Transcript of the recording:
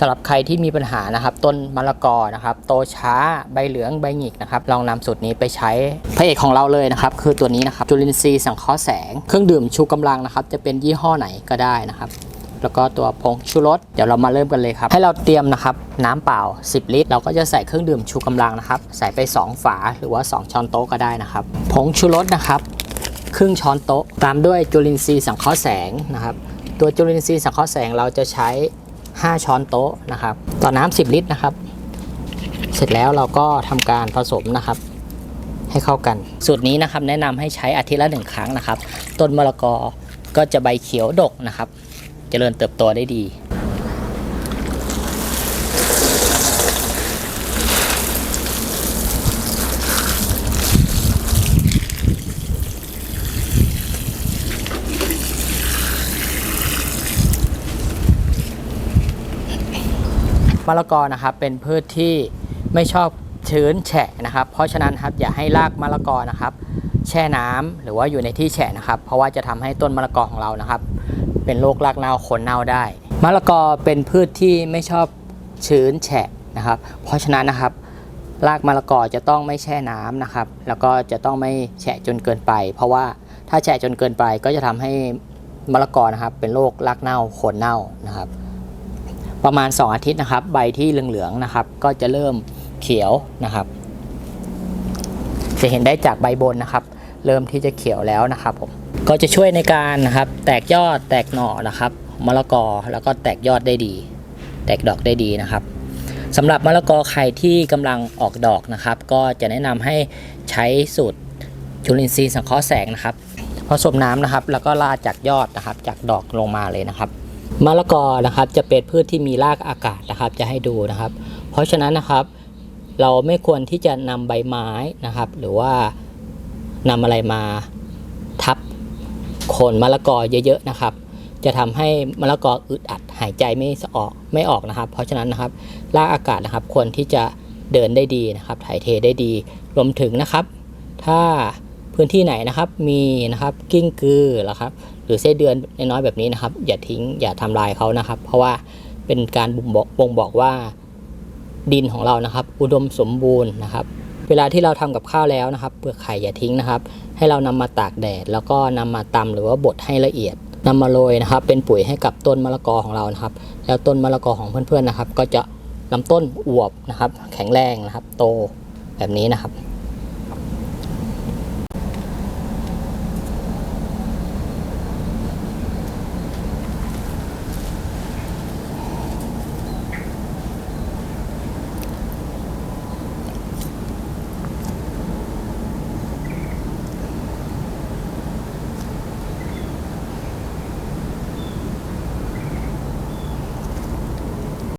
สำหรับใครที่มีปัญหานะครับ ต้นมะละกอนะครับ โตช้าใบเหลืองใบหงิกนะครับ ลองนำสูตรนี้ไปใช้พระเอกของเราเลยนะครับ คือตัวนี้นะครับจุลินทรีย์สังเคราะห์แสง เครื่องดื่มชูกำลังนะครับ จะเป็นยี่ห้อไหนก็ได้นะครับแล้วก็ตัวผงชูรสเดี๋ยวเรามาเริ่มกันเลยครับ ให้เราเตรียมนะครับน้ำเปล่า 10 ลิตร เราก็จะใส่เครื่องดื่มชูกำลังนะครับ ใส่ไป 2 ฝาหรือว่า 2 ช้อนโต๊ะก็ได้นะครับ ผงชูรสนะครับครึ่งช้อนโต๊ะ ตามด้วยจุลินทรีย์สังเคราะห์แสงนะครับ ตัวจุลินทรีย์สังเคราะห์แสงเราจะใช้ 5 ช้อนโต๊ะนะครับ ต่อน้ำ10 ลิตรนะครับ เสร็จแล้วเราก็ทำการผสมนะครับ ให้เข้ากัน สูตรนี้นะครับแนะนำให้ใช้อาทิตย์ละหนึ่งครั้งนะครับ ต้นมะละกอก็จะใบเขียวดกนะครับเจริญเติบโตได้ดี มะละกอนะครับเป็นพืชที่ไม่ชอบชื้นแฉะนะครับ เพราะฉะนั้นครับอย่าให้รากมะละกอนะครับ แช่น้ำหรือว่าอยู่ในที่แฉะนะครับ เพราะว่าจะทำให้ต้นมะละกอของเรานะครับ เป็นโรครากเน่าโคนเน่าได้มะละกอเป็นพืชที่ไม่ชอบชื้นแฉะนะครับ เพราะฉะนั้นนะครับรากมะละกอจะต้องไม่แช่น้ำนะครับ แล้วก็จะต้องไม่แฉะจนเกินไป เพราะว่าถ้าแฉะจนเกินไปก็จะทำให้มะละกอนะครับ เป็นโรครากเน่าโคนเน่านะครับ ประมาณ 2 อาทิตย์นะครับ ใบที่เหลืองๆนะครับ ก็จะเริ่มเขียวนะครับ จะเห็นได้จากใบบนนะครับ เริ่มที่จะเขียวแล้วนะครับผมก็จะช่วยในการนะครับ แตกยอดแตกหน่อนะครับมะละกอแล้วก็แตกยอดได้ดี แตกดอกได้ดีนะครับสำหรับมะละกอไข่ที่กำลังออกดอกนะครับ ก็จะแนะนำให้ใช้สูตรจุลินทรีย์สังเคราะห์แสงนะครับผสมน้ำนะครับ แล้วก็ลาดจากยอดนะครับ จากดอกลงมาเลยนะครับ มะละกอนะครับจะเป็นพืชที่มีรากอากาศนะครับ จะให้ดูนะครับ เพราะฉะนั้นนะครับ เราไม่ควรที่จะนำใบไม้นะครับ หรือว่านำอะไรมาทับโคนมะละกอเยอะๆนะครับ จะทำให้มะละกออึดอัดหายใจไม่ออกไม่ออกนะครับ เพราะฉะนั้นนะครับรากอากาศนะครับควรที่จะเดินได้ดีนะครับ ถ่ายเทได้ดีรวมถึงนะครับ ถ้าพื้นที่ไหนนะครับมีนะครับกิ้งกือนะครับ หรือไส้เดือนน้อยๆแบบนี้นะครับ อย่าทิ้งอย่าทำลายเขานะครับ เพราะว่าเป็นการบ่งบอกบ่งบอกว่า ดินของเรานะครับ อุดมสมบูรณ์นะครับ เวลาที่เราทำกับข้าวแล้วนะครับเปลือกไข่อย่าทิ้งนะครับ ให้เรานำมาตากแดด แล้วก็นำมาตำหรือว่าบดให้ละเอียดนำมาโรยนะครับ เป็นปุ๋ยให้กับต้นมะละกอของเรานะครับ แล้วต้นมะละกอของเพื่อนๆนะครับ ก็จะลำต้นอวบนะครับ แข็งแรงนะครับ โตแบบนี้นะครับ